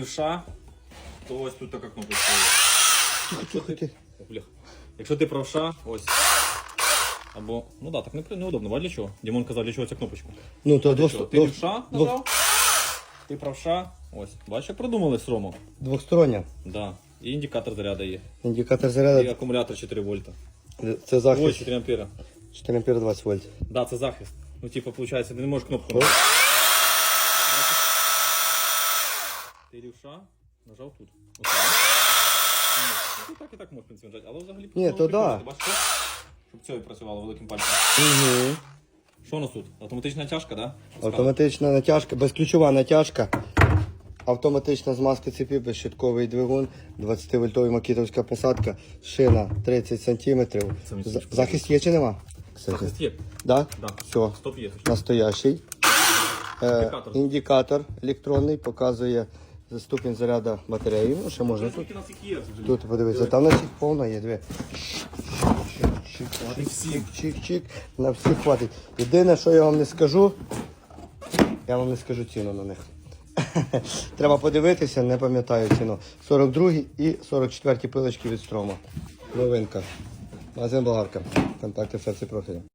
Лівша, то ось тут така ти, О, бляха. Якщо ти правша, ось. Або, ну да, так не, неудобно. А для чого? Дімон казав, для чого ця кнопочка? Ну, то Для двох, чого? Ти лівша нажав, ти правша, ось. Бачиш, як продумали з Рому? двохстороння. Да. І індикатор заряду є. Індикатор І заряду. акумулятор 4 вольта. Це Ось захист. 4 ампера. 4 ампера 20 вольт. Да, це захист. Ну, типу, виходить, ти не можеш кнопку нажати. Ти лівша, нажав тут. Ну, так і так можеш в принципі нажати, але взагалі Ні, то да. Ти Бачиш, щоб це працювало великим пальцем. Угу. Що у нас тут? Автоматична тяжка, да? Автоматична натяжка, безключова натяжка. Автоматична змазка цепі, безщитковий двигун, 20-вольтова макітовська посадка, шина 30 см. Захист є чи нема? Кстати. Захист є. Да? Да. Все. Стоп є. Настоящий. Е, Індикатор. індикатор електронний показує ступінь заряду батареї. Ну, ще можна тут. Тут подивися, там на всіх повно є, дві. Хватить всім. Чик-чик, на всіх хватить. Єдине, що я вам не скажу, я вам не скажу ціну на них. Треба подивитися, не пам'ятаю ціну. 42 і 44 пилочки від строма. Новинка. Магазин Болгарка. Контакти в серці профілю.